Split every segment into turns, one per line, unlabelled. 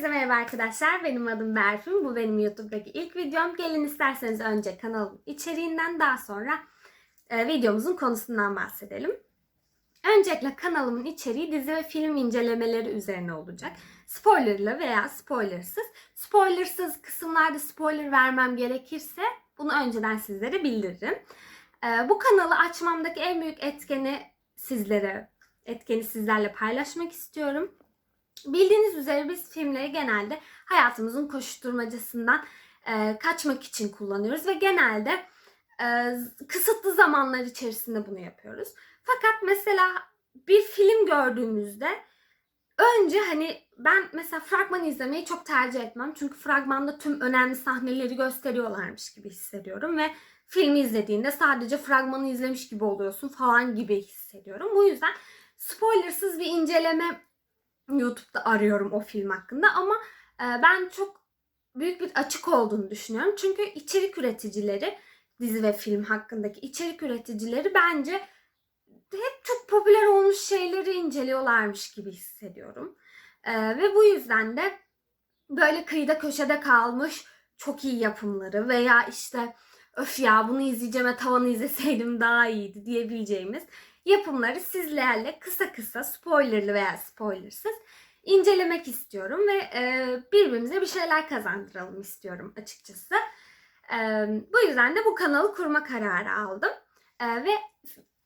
Herkese merhaba arkadaşlar. Benim adım Berfin. Bu benim YouTube'daki ilk videom. Gelin isterseniz önce kanalın içeriğinden daha sonra e, videomuzun konusundan bahsedelim. Öncelikle kanalımın içeriği dizi ve film incelemeleri üzerine olacak. Spoilerlı veya spoilersız. Spoilersız kısımlarda spoiler vermem gerekirse bunu önceden sizlere bildiririm. E, bu kanalı açmamdaki en büyük etkeni sizlere, etkeni sizlerle paylaşmak istiyorum. Bildiğiniz üzere biz filmleri genelde hayatımızın koşuşturmacasından e, kaçmak için kullanıyoruz ve genelde e, kısıtlı zamanlar içerisinde bunu yapıyoruz. Fakat mesela bir film gördüğümüzde önce hani ben mesela fragman izlemeyi çok tercih etmem. Çünkü fragmanda tüm önemli sahneleri gösteriyorlarmış gibi hissediyorum ve filmi izlediğinde sadece fragmanı izlemiş gibi oluyorsun falan gibi hissediyorum. Bu yüzden spoilersız bir inceleme YouTube'da arıyorum o film hakkında ama e, ben çok büyük bir açık olduğunu düşünüyorum. Çünkü içerik üreticileri dizi ve film hakkındaki içerik üreticileri bence hep çok popüler olmuş şeyleri inceliyorlarmış gibi hissediyorum. E, ve bu yüzden de böyle kıyıda köşede kalmış çok iyi yapımları veya işte öf ya bunu izleyeceğime tavanı izleseydim daha iyiydi diyebileceğimiz yapımları sizlerle kısa kısa spoilerlı veya spoilersız incelemek istiyorum ve e, birbirimize bir şeyler kazandıralım istiyorum açıkçası. E, bu yüzden de bu kanalı kurma kararı aldım. E, ve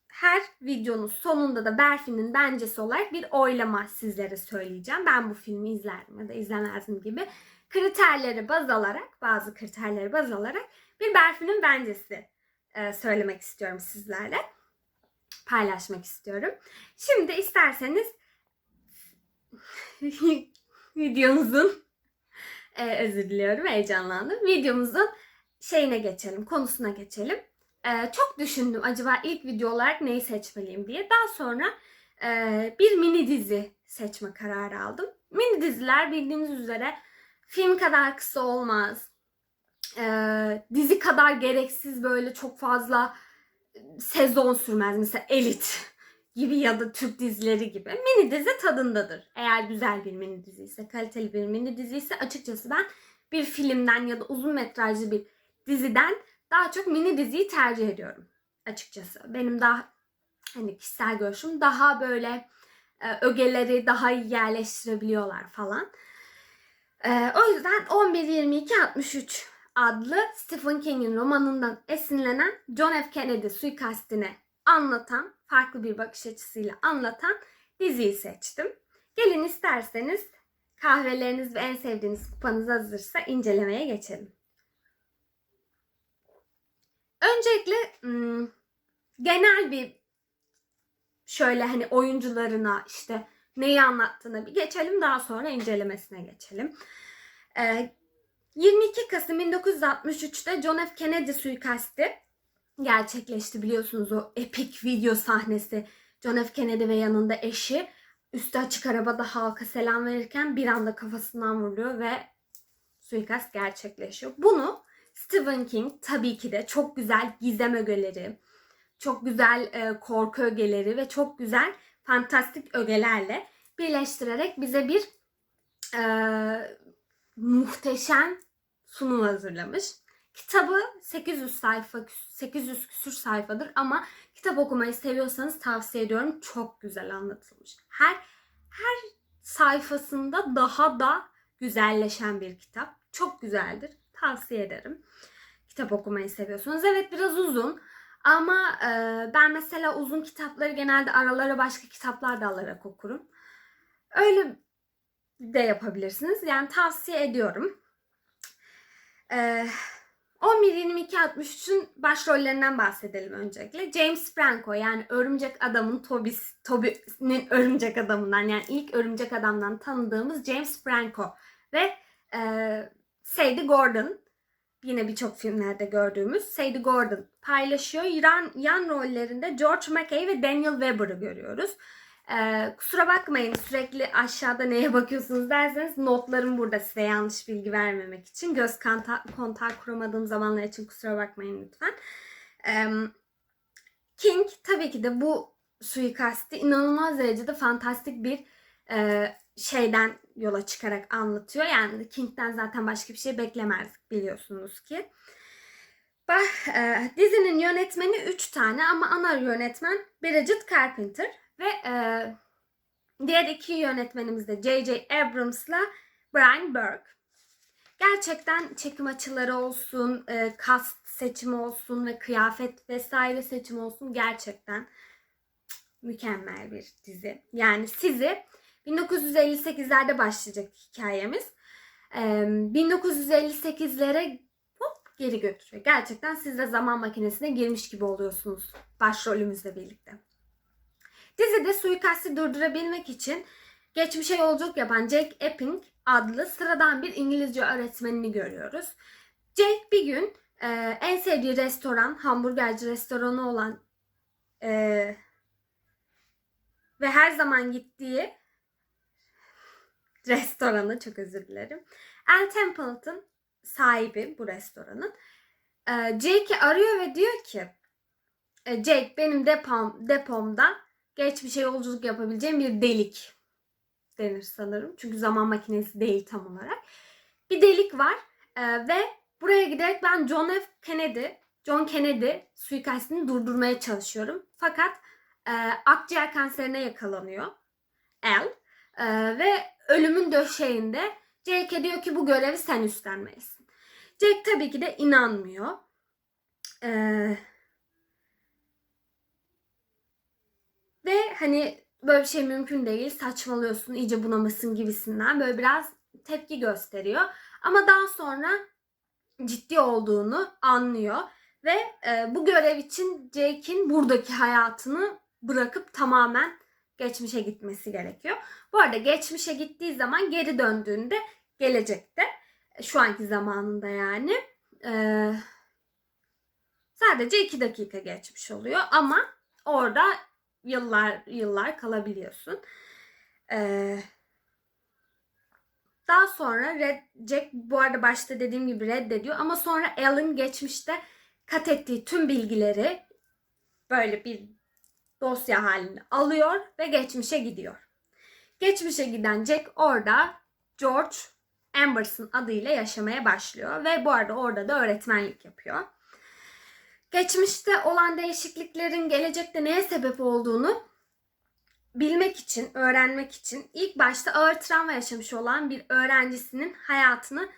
her videonun sonunda da Berfin'in bencesi olarak bir oylama sizlere söyleyeceğim. Ben bu filmi izlerdim ya da izlemezdim gibi kriterleri baz alarak, bazı kriterleri baz alarak bir Berfin'in bencesi e, söylemek istiyorum sizlerle paylaşmak istiyorum. Şimdi isterseniz videomuzun e, özür diliyorum heyecanlandım. Videomuzun şeyine geçelim, konusuna geçelim. E, çok düşündüm acaba ilk video olarak neyi seçmeliyim diye. Daha sonra e, bir mini dizi seçme kararı aldım. Mini diziler bildiğiniz üzere film kadar kısa olmaz. E, dizi kadar gereksiz böyle çok fazla sezon sürmez. Mesela Elit gibi ya da Türk dizileri gibi. Mini dizi tadındadır. Eğer güzel bir mini dizi ise, kaliteli bir mini dizi ise açıkçası ben bir filmden ya da uzun metrajlı bir diziden daha çok mini diziyi tercih ediyorum. Açıkçası. Benim daha hani kişisel görüşüm daha böyle e, ögeleri daha iyi yerleştirebiliyorlar falan. E, o yüzden 11 22 63 adlı Stephen King'in romanından esinlenen John F. Kennedy suikastini anlatan, farklı bir bakış açısıyla anlatan diziyi seçtim. Gelin isterseniz kahveleriniz ve en sevdiğiniz kupanız hazırsa incelemeye geçelim. Öncelikle hmm, genel bir şöyle hani oyuncularına işte neyi anlattığına bir geçelim daha sonra incelemesine geçelim. Ee, 22 Kasım 1963'te John F. Kennedy suikasti gerçekleşti biliyorsunuz o epik video sahnesi. John F. Kennedy ve yanında eşi üstü açık arabada halka selam verirken bir anda kafasından vuruluyor ve suikast gerçekleşiyor. Bunu Stephen King tabii ki de çok güzel gizem ögeleri, çok güzel e, korku ögeleri ve çok güzel fantastik ögelerle birleştirerek bize bir e, muhteşem sunum hazırlamış. Kitabı 800 sayfa, 800 küsür sayfadır ama kitap okumayı seviyorsanız tavsiye ediyorum. Çok güzel anlatılmış. Her her sayfasında daha da güzelleşen bir kitap. Çok güzeldir. Tavsiye ederim. Kitap okumayı seviyorsanız. Evet biraz uzun ama e, ben mesela uzun kitapları genelde aralara başka kitaplar da alarak okurum. Öyle de yapabilirsiniz. Yani tavsiye ediyorum. Ee, 11-22-63'ün başrollerinden bahsedelim öncelikle. James Franco yani Örümcek Adam'ın Toby's, Toby'nin Örümcek Adam'ından yani ilk Örümcek Adam'dan tanıdığımız James Franco ve e, Sadie Gordon yine birçok filmlerde gördüğümüz Sadie Gordon paylaşıyor. Yan, yan rollerinde George Mackay ve Daniel Webber'ı görüyoruz. Ee, kusura bakmayın sürekli aşağıda neye bakıyorsunuz derseniz notlarım burada size yanlış bilgi vermemek için. Göz konta kontağı kuramadığım zamanlar için kusura bakmayın lütfen. Ee, King tabii ki de bu suikasti inanılmaz derecede fantastik bir e, şeyden yola çıkarak anlatıyor. Yani King'den zaten başka bir şey beklemezdik biliyorsunuz ki. Bak, e, dizinin yönetmeni 3 tane ama ana yönetmen Bridget Carpenter ve e, diğer iki yönetmenimiz de J.J. Abrams'la Brian Burke. Gerçekten çekim açıları olsun, e, cast seçimi olsun ve kıyafet vesaire seçimi olsun gerçekten mükemmel bir dizi. Yani sizi 1958'lerde başlayacak hikayemiz. E, 1958'lere hop geri götürüyor. Gerçekten siz de zaman makinesine girmiş gibi oluyorsunuz başrolümüzle birlikte. Dizide suikasti durdurabilmek için geçmişe yolculuk yapan Jake Epping adlı sıradan bir İngilizce öğretmenini görüyoruz. Jake bir gün e, en sevdiği restoran, hamburgerci restoranı olan e, ve her zaman gittiği restoranı çok özür dilerim. El Templeton sahibi bu restoranın e, Jake'i arıyor ve diyor ki e, Jake benim depom, depomda geçmişe yolculuk yapabileceğim bir delik denir sanırım. Çünkü zaman makinesi değil tam olarak. Bir delik var e, ve buraya giderek ben John F. Kennedy, John Kennedy suikastini durdurmaya çalışıyorum. Fakat e, akciğer kanserine yakalanıyor El e, ve ölümün döşeğinde Jake diyor ki bu görevi sen üstlenmelisin. Jake tabii ki de inanmıyor. Eee Ve hani böyle şey mümkün değil. Saçmalıyorsun, iyice bunamasın gibisinden böyle biraz tepki gösteriyor. Ama daha sonra ciddi olduğunu anlıyor ve e, bu görev için Jake'in buradaki hayatını bırakıp tamamen geçmişe gitmesi gerekiyor. Bu arada geçmişe gittiği zaman geri döndüğünde gelecekte şu anki zamanında yani e, sadece iki dakika geçmiş oluyor ama orada yıllar yıllar kalabiliyorsun. Ee, daha sonra Red, Jack bu arada başta dediğim gibi reddediyor ama sonra Alan geçmişte kat ettiği tüm bilgileri böyle bir dosya halinde alıyor ve geçmişe gidiyor. Geçmişe giden Jack orada George Amberson adıyla yaşamaya başlıyor ve bu arada orada da öğretmenlik yapıyor. Geçmişte olan değişikliklerin gelecekte neye sebep olduğunu bilmek için, öğrenmek için ilk başta ağır travma yaşamış olan bir öğrencisinin hayatını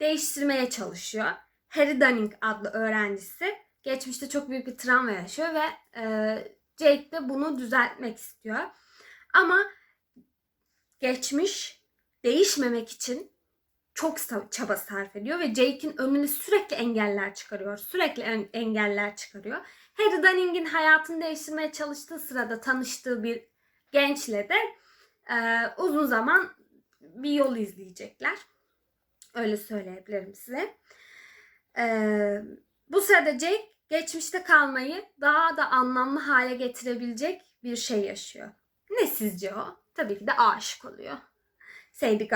değiştirmeye çalışıyor. Harry Dunning adlı öğrencisi geçmişte çok büyük bir travma yaşıyor ve e, Jake de bunu düzeltmek istiyor. Ama geçmiş değişmemek için çok çaba sarf ediyor ve Jake'in önüne sürekli engeller çıkarıyor. Sürekli engeller çıkarıyor. Harry Dunning'in hayatını değiştirmeye çalıştığı sırada tanıştığı bir gençle de e, uzun zaman bir yol izleyecekler. Öyle söyleyebilirim size. E, bu sırada Jake geçmişte kalmayı daha da anlamlı hale getirebilecek bir şey yaşıyor. Ne sizce o? Tabii ki de aşık oluyor. Sadie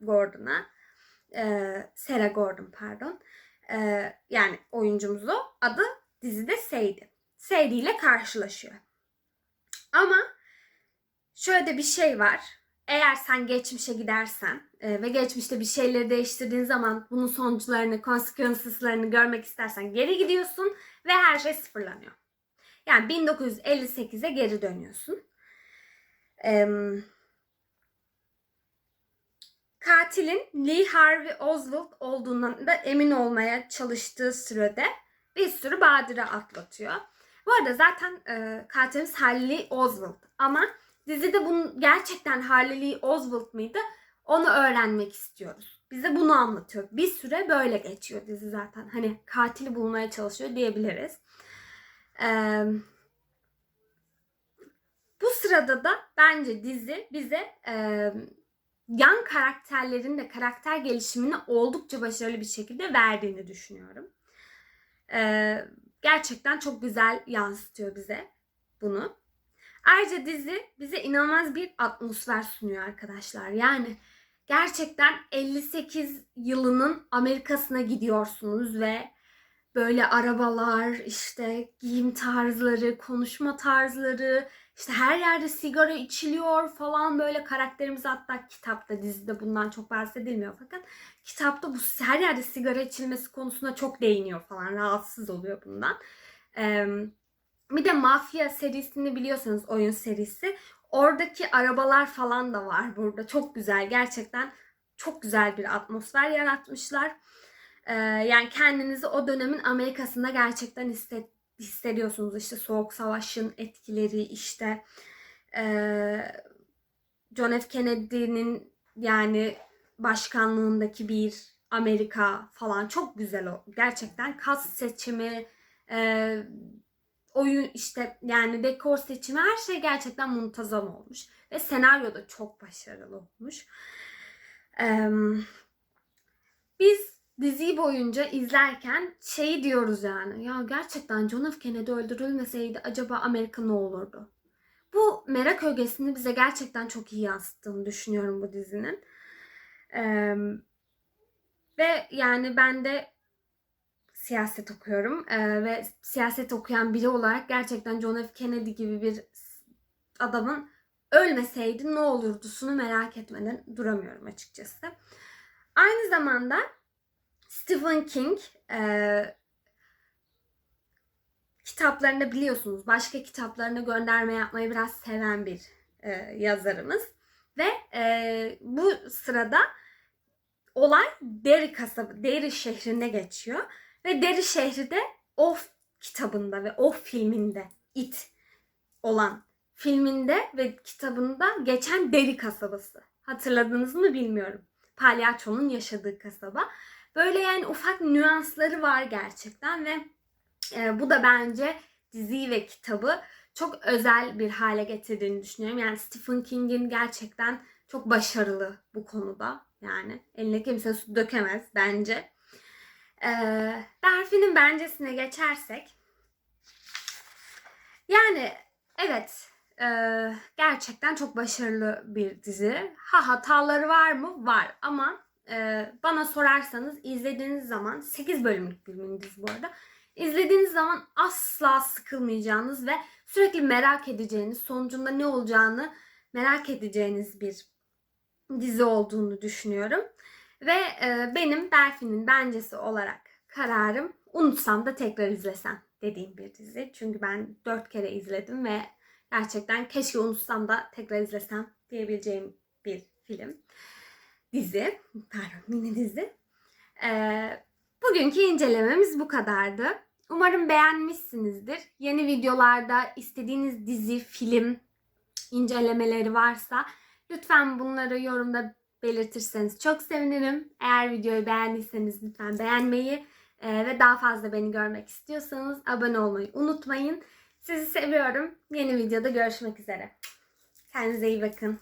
Gordon'a e, Sarah Gordon pardon. E, yani oyuncumuz o. Adı dizide Sadie. Sadie ile karşılaşıyor. Ama şöyle de bir şey var. Eğer sen geçmişe gidersen e, ve geçmişte bir şeyleri değiştirdiğin zaman bunun sonuçlarını, consequences'larını görmek istersen geri gidiyorsun ve her şey sıfırlanıyor. Yani 1958'e geri dönüyorsun. Eee katilin Lee Harvey Oswald olduğundan da emin olmaya çalıştığı sürede bir sürü badire atlatıyor. Bu arada zaten e, katilimiz Harley Oswald ama dizide bunun gerçekten Harley Oswald mıydı onu öğrenmek istiyoruz. Bize bunu anlatıyor. Bir süre böyle geçiyor dizi zaten. Hani katili bulmaya çalışıyor diyebiliriz. Ee, bu sırada da bence dizi bize e, yan karakterlerin de karakter gelişimini oldukça başarılı bir şekilde verdiğini düşünüyorum. Ee, gerçekten çok güzel yansıtıyor bize bunu. Ayrıca dizi bize inanılmaz bir atmosfer sunuyor arkadaşlar. Yani gerçekten 58 yılının Amerika'sına gidiyorsunuz ve böyle arabalar, işte giyim tarzları, konuşma tarzları, İşte her yerde sigara içiliyor falan böyle karakterimiz hatta kitapta dizide bundan çok bahsedilmiyor fakat kitapta bu her yerde sigara içilmesi konusuna çok değiniyor falan rahatsız oluyor bundan. Ee, bir de Mafya serisini biliyorsanız oyun serisi oradaki arabalar falan da var burada çok güzel gerçekten çok güzel bir atmosfer yaratmışlar. Ee, yani kendinizi o dönemin Amerika'sında gerçekten hisset, hissediyorsunuz. İşte Soğuk Savaş'ın etkileri, işte ee, John F. Kennedy'nin yani başkanlığındaki bir Amerika falan çok güzel o. Gerçekten kas seçimi, ee, oyun işte yani dekor seçimi her şey gerçekten muntazam olmuş. Ve senaryo da çok başarılı olmuş. Ee, biz diziyi boyunca izlerken şey diyoruz yani. Ya gerçekten John F. Kennedy öldürülmeseydi acaba Amerika ne olurdu? Bu merak ögesini bize gerçekten çok iyi yansıttığını düşünüyorum bu dizinin. Ee, ve yani ben de siyaset okuyorum ee, ve siyaset okuyan biri olarak gerçekten John F. Kennedy gibi bir adamın ölmeseydi ne olurdusunu merak etmeden duramıyorum açıkçası. Aynı zamanda Stephen King e, kitaplarında biliyorsunuz başka kitaplarına gönderme yapmayı biraz seven bir e, yazarımız. Ve e, bu sırada olay Derry kasabı, Derry şehrinde geçiyor. Ve Derry şehri de o kitabında ve o filminde It olan filminde ve kitabında geçen Derry kasabası. Hatırladınız mı bilmiyorum. Palyaço'nun yaşadığı kasaba. Böyle yani ufak nüansları var gerçekten ve e, bu da bence diziyi ve kitabı çok özel bir hale getirdiğini düşünüyorum. Yani Stephen King'in gerçekten çok başarılı bu konuda. Yani eline kimse su dökemez bence. Ee, Berfi'nin bencesine geçersek. Yani evet e, gerçekten çok başarılı bir dizi. Ha hataları var mı? Var ama e, bana sorarsanız izlediğiniz zaman 8 bölümlük bir mini dizi bu arada. İzlediğiniz zaman asla sıkılmayacağınız ve sürekli merak edeceğiniz, sonucunda ne olacağını merak edeceğiniz bir dizi olduğunu düşünüyorum. Ve e, benim Berfin'in bencesi olarak kararım unutsam da tekrar izlesem dediğim bir dizi. Çünkü ben dört kere izledim ve gerçekten keşke unutsam da tekrar izlesem diyebileceğim bir film. Dizi, pardon mini dizi. Ee, bugünkü incelememiz bu kadardı. Umarım beğenmişsinizdir. Yeni videolarda istediğiniz dizi, film incelemeleri varsa lütfen bunları yorumda belirtirseniz çok sevinirim. Eğer videoyu beğendiyseniz lütfen beğenmeyi e, ve daha fazla beni görmek istiyorsanız abone olmayı unutmayın. Sizi seviyorum. Yeni videoda görüşmek üzere. Kendinize iyi bakın.